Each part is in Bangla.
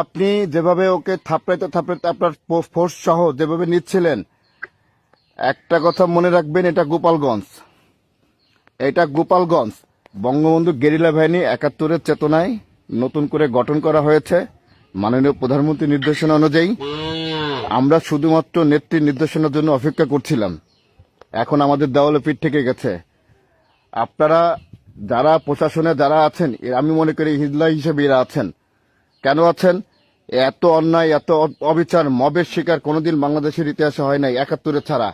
আপনি যেভাবে ওকে থাপড়াইতে থাপড়াইতে আপনার ফোর্স সহ যেভাবে নিচ্ছিলেন, একটা কথা মনে রাখবেন, এটা গোপালগঞ্জ। এটা গোপালগঞ্জ। বঙ্গবন্ধু গেরিলা বাহিনী একাত্তরের চেতনায় নতুন করে গঠন করা হয়েছে। মাননীয় প্রধানমন্ত্রী নির্দেশনা অনুযায়ী আমরা শুধুমাত্র নেত্রীর নির্দেশনার জন্য অপেক্ষা করছিলাম। এখন আমাদের দেওয়ালে পিঠ থেকে গেছে। আপনারা যারা প্রশাসনে যারা আছেন আমি মনে করি হিজলা হিসেবে এরা আছেন। কেন আছেন? এত অন্যায়, এত অবিচার, মবের শিকার কোনোদিন বাংলাদেশের ইতিহাসে হয় নাই, একাত্তরে ছাড়া।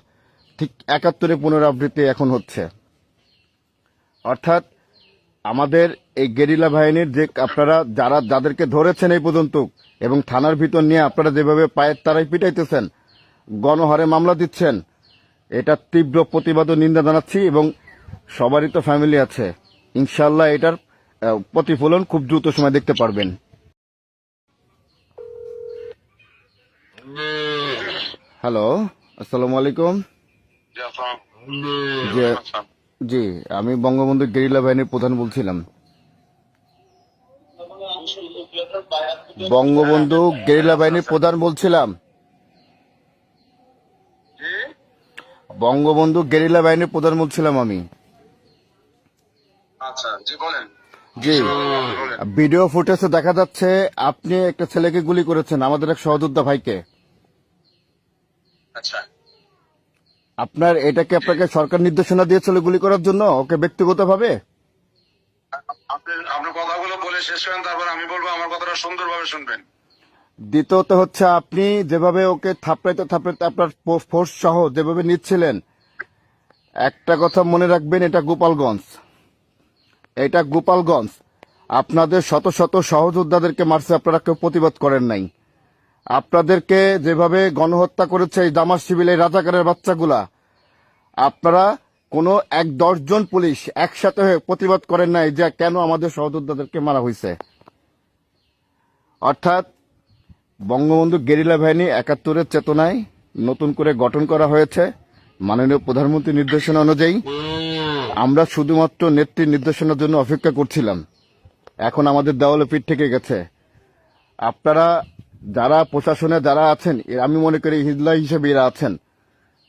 ঠিক একাত্তরে পুনরাবৃত্তি এখন হচ্ছে। অর্থাৎ আমাদের এই গেরিলা বাহিনীর যে আপনারা যারা, যাদেরকে ধরেছেন এই পর্যন্ত এবং থানার ভিতর নিয়ে আপনারা যেভাবে পায়ের তারাই পিটাইতেছেন, গণহারে মামলা দিচ্ছেন, এটা তীব্র প্রতিবাদ ও নিন্দা জানাচ্ছি এবং সবারই তো ফ্যামিলি আছে। ইনশাল্লাহ এটার প্রতিফলন খুব দ্রুত সময় দেখতে পারবেন। হ্যালো আসসালামু আলাইকুম জি আমি বঙ্গবন্ধু গেরিলা বাহিনীর প্রধান বলছিলাম। বঙ্গবন্ধু গেরিলা বাহিনীর প্রধান বলছিলাম। বঙ্গবন্ধু গেরিলা বাহিনীর প্রধান বলছিলাম আমি। আচ্ছা জি ভিডিও ফুটেজে দেখা যাচ্ছে আপনি একটা ছেলেকে গুলি করেছেন আমাদের এক সহযোদ্ধা ভাইকে। আচ্ছা। আপনার এটাকে আপনাকে সরকার নির্দেশনা দিয়েছিল গুলি করার জন্য? ওকে ব্যক্তিগতভাবে? আপনি আপনার কথাগুলো বলে শেষ করেন তারপর আমি বলব আমার কথাটা সুন্দরভাবে শুনবেন। দ্বিতীয়ত হচ্ছে আপনি যেভাবে ওকে থাপড়াইতে থাপড়াইতে আপনার ফোর্স সহ যেভাবে নিচ্ছিলেন একটা কথা মনে রাখবেন এটা গোপালগঞ্জ। এটা গোপালগঞ্জ। আপনাদের শত শত সহযোদ্ধাদেরকে মারছে আপনারা কেউ প্রতিবাদ করেন নাই। আপনাদেরকে যেভাবে গণহত্যা করেছে এই দামার শিবিল এই রাজাকারের বাচ্চাগুলা, আপনারা কোনো এক দশজন পুলিশ একসাথে হয়ে প্রতিবাদ করেন নাই যে কেন আমাদের সহযোদ্ধাদেরকে মারা হয়েছে। অর্থাৎ বঙ্গবন্ধু গেরিলা বাহিনী একাত্তরের চেতনায় নতুন করে গঠন করা হয়েছে মাননীয় প্রধানমন্ত্রী নির্দেশনা অনুযায়ী। আমরা শুধুমাত্র নেত্রীর নির্দেশনার জন্য অপেক্ষা করছিলাম। এখন আমাদের দেওয়ালে পিঠ থেকে গেছে। আপনারা যারা প্রশাসনে যারা আছেন আমি মনে করি হিজলা হিসেবে এরা আছেন।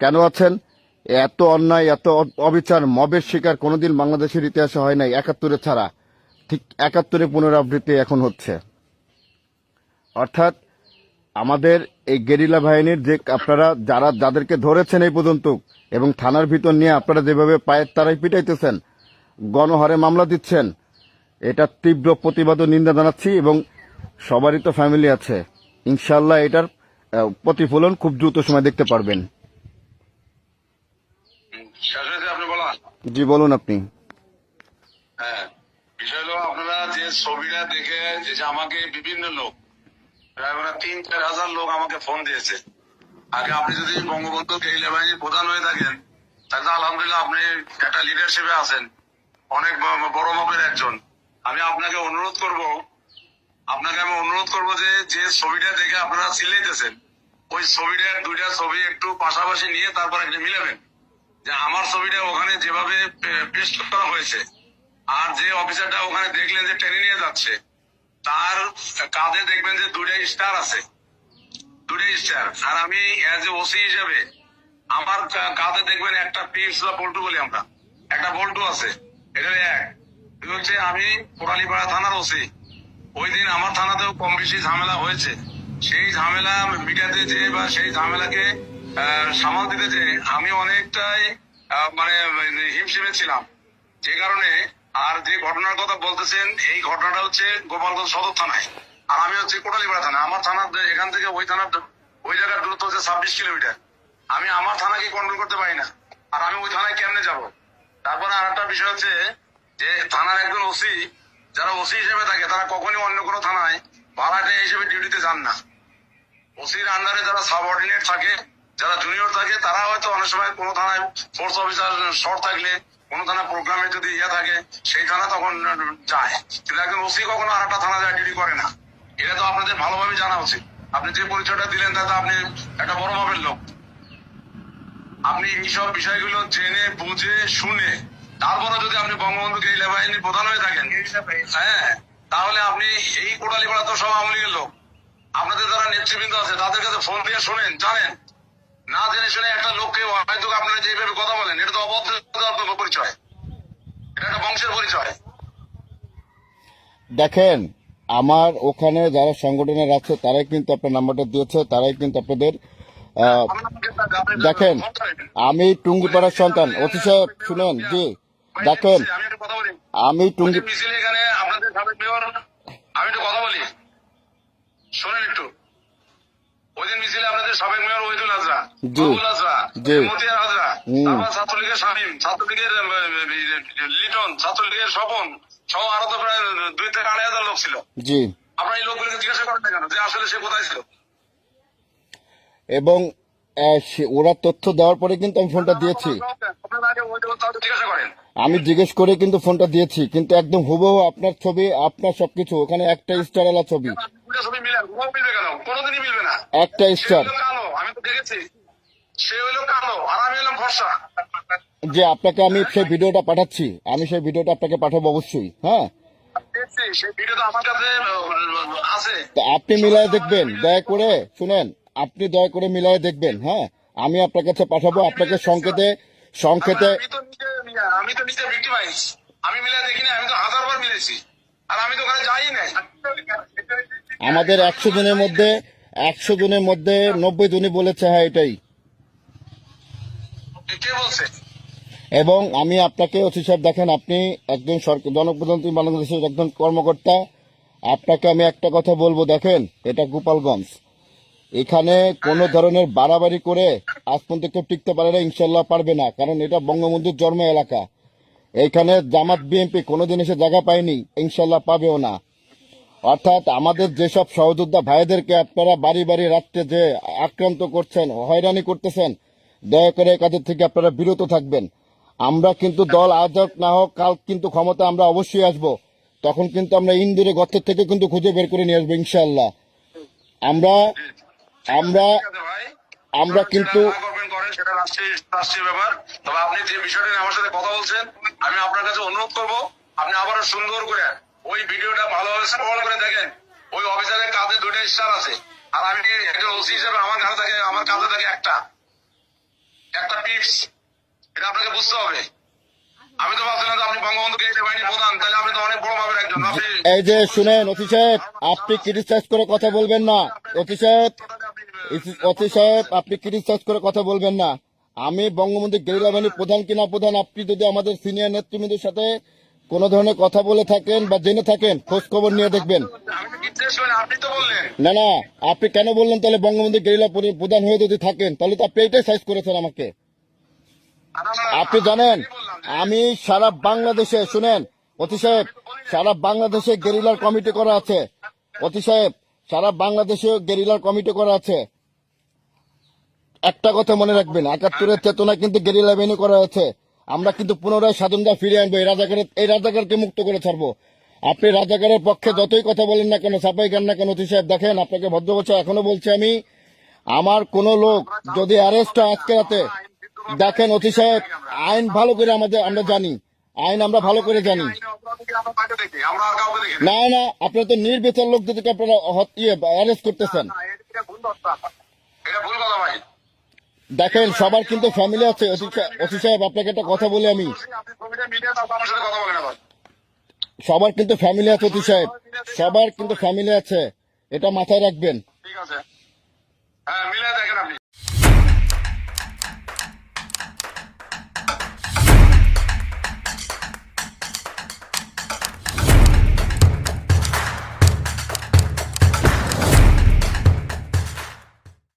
কেন আছেন? এত অন্যায়, এত অবিচার, মবের শিকার কোনোদিন বাংলাদেশের ইতিহাসে হয় নাই, একাত্তরে ছাড়া। ঠিক একাত্তরে পুনরাবৃত্তি এখন হচ্ছে। অর্থাৎ আমাদের এই গেরিলা বাহিনীর যে আপনারা যারা, যাদেরকে ধরেছেন এই পর্যন্ত, এবং থানার ভিতর নিয়ে আপনারা যেভাবে পায়ের তারাই পিটাইতেছেন, গণহারে মামলা দিচ্ছেন, এটা তীব্র প্রতিবাদ ও নিন্দা জানাচ্ছি এবং সবারই তো ফ্যামিলি আছে। ইনশাল্লাহ এটার প্রতিফলন খুব দ্রুত সময় দেখতে পারবেন। জি বলুন আপনি। হ্যাঁ বিষয় হলো আপনারা যে ছবিটা দেখে যে যে আমাকে বিভিন্ন লোক প্রায় মানে তিন চার হাজার লোক আমাকে ফোন দিয়েছে। আগে আপনি যদি বঙ্গবন্ধু গেরিলা বাহিনীর প্রধান হয়ে থাকেন তাহলে আলহামদুলিল্লাহ আপনি একটা লিডারশিপে আছেন। অনেক বড় মাপের একজন। আমি আপনাকে অনুরোধ করব আপনাকে আমি অনুরোধ করব যে যে ছবিটা দেখে আপনারা সিলাইতেছেন, ওই ছবিটার দুইটা ছবি একটু পাশাপাশি নিয়ে তারপর একটা মিলাবেন। যে আমার ছবিটা ওখানে যেভাবে পেস্ট করা হয়েছে, আর যে অফিসারটা ওখানে দেখলেন যে টেনে নিয়ে যাচ্ছে, তার কাঁধে দেখবেন যে দুইটা স্টার আছে। দুইটা স্টার। আর আমি অ্যাজ এ ওসি হিসেবে, আমার কা- কাঁধে দেখবেন একটা পিস বা বল্টু বলি আমরা। একটা বল্টু আছে এটা এক। হচ্ছে আমি কোটালীপাড়া থানার ওসি ওই দিন আমার থানাতেও কম বেশি ঝামেলা হয়েছে। সেই ঝামেলা মিডিয়াতে যে বা সেই ঝামেলাকে সামাল দিতে যে আমি অনেকটাই মানে হিমশিমে ছিলাম। যে কারণে আর যে ঘটনার কথা বলতেছেন, এই ঘটনাটা হচ্ছে গোপালগঞ্জ সদর থানায়। আর আমি হচ্ছে কোটালীপাড়া থানা আমার থানা এখান থেকে ওই থানার ওই জায়গার দূরত্ব হচ্ছে ছাব্বিশ কিলোমিটার। আমি আমার থানাকে কন্ট্রোল করতে পারি না। আর আমি ওই থানায় কেমনে যাব? তারপরে আর একটা বিষয় হচ্ছে যে, থানার একজন ওসি যারা ওসি হিসেবে থাকে, তারা কখনই অন্য কোনো থানায় ভাড়াটে হিসেবে ডিউটিতে যান না। ওসির আন্ডারে যারা সাবঅর্ডিনেট থাকে, যারা জুনিয়র থাকে, তারা হয়তো অনেক সময় কোনো থানায় ফোর্স অফিসার শর্ট থাকলে, কোনো থানা প্রোগ্রামে যদি ইয়ে থাকে, সেই থানা তখন যায়। কিন্তু একজন ওসি কখনো আর একটা থানা যায় ডিউটি করে না। এটা তো আপনাদের ভালোভাবে জানা উচিত। আপনি যে পরিচয়টা দিলেন, তাতে আপনি একটা বড় মাপের লোক। আপনি এইসব বিষয়গুলো জেনে, বুঝে, শুনে তারপরে যদি আপনি বঙ্গবন্ধু গেরিলা বাহিনীর প্রধান হয়ে থাকেন হ্যাঁ তাহলে আপনি এই কোটালি পাড়া তো সব আওয়ামী লীগের লোক। আপনাদের যারা নেতৃবৃন্দ আছে তাদের কাছে ফোন দিয়ে শোনেন জানেন। না জেনে শুনে একটা লোককে হয়তো আপনারা যেভাবে কথা বলেন এটা তো অভদ্রতার পরিচয়। এটা একটা বংশের পরিচয়। দেখেন আমার ওখানে যারা সংগঠনের আছে তারাই কিন্তু আপনার নাম্বারটা দিয়েছে তারাই কিন্তু আপনাদের আহ, দেখেন আমি টুঙ্গিপাড়ার সন্তান। অতিশয় শুনেন জি। দেখেন আমি টুঙ্গি মিছিল এখানে আপনাদের সাবেক মেয়র আমি কথা বলি। শোনেন একটু। ওই দিন মিছিলে আপনাদের সাবেক মেয়র ওহিদুল হাজরা। হাজরা মতিয়ার হাজরা তারপর ছাত্রলীগের শামীম ছাত্রলীগের লিটন ছাত্রলীগের স্বপন সহ আরও তো প্রায় দুই থেকে আড়াই হাজার লোক ছিল। জি। আপনারা এই লোকগুলোকে জিজ্ঞাসা করেন না কেন? যে আসলে সে কোথায় ছিল? এবং ওরা তথ্য দেওয়ার পরে কিন্তু আমি ফোনটা দিয়েছি। আমি জিজ্ঞেস করে কিন্তু ফোনটা দিয়েছি কিন্তু একদম হুবহু আপনার ছবি আপনার সবকিছু ওখানে একটা স্টার আলা ছবি। একটা স্টার যে আপনাকে আমি সেই ভিডিওটা পাঠাচ্ছি আমি সেই ভিডিওটা আপনাকে পাঠাবো অবশ্যই হ্যাঁ? আপনি মিলায় দেখবেন দয়া করে শুনেন। আপনি দয়া করে মিলায় দেখবেন হ্যাঁ? আমি আপনার কাছে পাঠাবো আপনাকে সংকেতে সংকেতে আমি তো নিজে আমি তো নিজে ভিক্টিমাইজ আমি মিলে দেখিনি আমি তো হাজার মিলেছি। আর আমি তো ওখানে যাই নাই। আমাদের একশো জনের মধ্যে একশো জনের মধ্যে নব্বই জনই বলেছে হ্যাঁ এটাই। এবং আমি আপনাকে অতি সাহেব দেখেন আপনি একজন সরকার জনপ্রধানমন্ত্রী বাংলাদেশের একজন কর্মকর্তা। আপনাকে আমি একটা কথা বলব দেখেন এটা গোপালগঞ্জ। এখানে কোনো ধরনের বাড়াবাড়ি করে আজ পর্যন্ত কেউ টিকতে পারে না ইনশাল্লাহ পারবে না কারণ এটা বঙ্গবন্ধুর জন্ম এলাকা। এখানে জামাত বিএনপি কোনোদিন এসে জায়গা পায়নি ইনশাল্লাহ পাবেও না। অর্থাৎ আমাদের যেসব সহযোদ্ধা ভাইদেরকে আপনারা বাড়ি বাড়ি রাত্রে যে আক্রান্ত করছেন হয়রানি করতেছেন দয়া করে কাজের থেকে আপনারা বিরত থাকবেন। আমরা কিন্তু দল আজ না হোক কাল কিন্তু ক্ষমতা আমরা অবশ্যই আসব। তখন কিন্তু আমরা ইন্দুরে গর্তের থেকে কিন্তু খুঁজে বের করে নিয়ে আসব ইনশাল্লাহ আমরা আমরা আমরা কিন্তু সেটা রাষ্ট্রীয় ব্যাপার। তবে আপনি যে বিষয়টা নিয়ে আমার সাথে কথা বলছেন আমি আপনার কাছে অনুরোধ করব আপনি আবারও সুন্দর করে ওই ভিডিওটা ভালোভাবে করে দেখেন। ওই অফিসারের কাঁধে স্টার আছে। আর আমি একজন ওসি হিসেবে আমার কাছে থাকে আমার কাঁধে থাকে একটা। একটা টিপস এটা আপনাকে বুঝতে হবে। আমি তো ভাবছিলাম যে আপনি বাহিনী প্রধান তাহলে আপনি তো অনেক বড় ভাবের একজন। এই যে শুনেন সাহেব আপনি ক্রিটিসাইজ করে কথা বলবেন না। সাহেব অতি সাহেব, আপনি ক্রিটিসাইজ করে কথা বলবেন না? আমি বঙ্গবন্ধু গেরিলা বাহিনীর প্রধান কিনা প্রধান? আপনি যদি আমাদের সিনিয়র নেতৃবৃন্দের সাথে কোন ধরনের কথা বলে থাকেন বা জেনে থাকেন খোঁজ খবর নিয়ে দেখবেন। না না, আপনি কেন বললেন তাহলে বঙ্গবন্ধু গেরিলা পরি- প্রধান হয়ে যদি থাকেন, তাহলে তো আপনি এইটাই সাইজ করেছেন আমাকে। আপনি জানেন, আমি সারা বাংলাদেশে, শুনেন, অতি সাহেব, সারা বাংলাদেশে গেরিলার কমিটি করা আছে। অতি সাহেব, সারা বাংলাদেশে গেরিলার কমিটি করা আছে। একটা কথা মনে রাখবেন একাত্তরের চেতনা কিন্তু গেরিলা বাহিনী করা আছে আমরা কিন্তু পুনরায় স্বাধীনতা ফিরে আনব এই রাজাকারের এই রাজাকারকে মুক্ত করে ছাড়বো আপনি রাজাকারের পক্ষে যতই কথা বলেন না কেন সাফাই গান না কেন অতি সাহেব দেখেন আপনাকে ভদ্র বলছে এখনও বলছি আমি আমার কোন লোক যদি অ্যারেস্ট হয় আজকে রাতে দেখেন অতি সাহেব আইন ভালো করে আমাদের আমরা জানি আইন আমরা ভালো করে জানি না। না আপনারা তো নির্বিচার লোকদেরকে আপনারা ইয়ে অ্যারেস্ট করতেছেন না, এটা ভুল কথা। এটা ভুল কথা ভাই দেখেন, সবার কিন্তু ফ্যামিলি আছে। অতি সা- অতি সাহেব, আপনাকে একটা কথা বলি আমি। সবার কিন্তু ফ্যামিলি আছে, অতি সাহেব। সবার কিন্তু ফ্যামিলি আছে। এটা মাথায় রাখবেন। ঠিক আছে। হ্যাঁ মিলে দেখেন আপনি।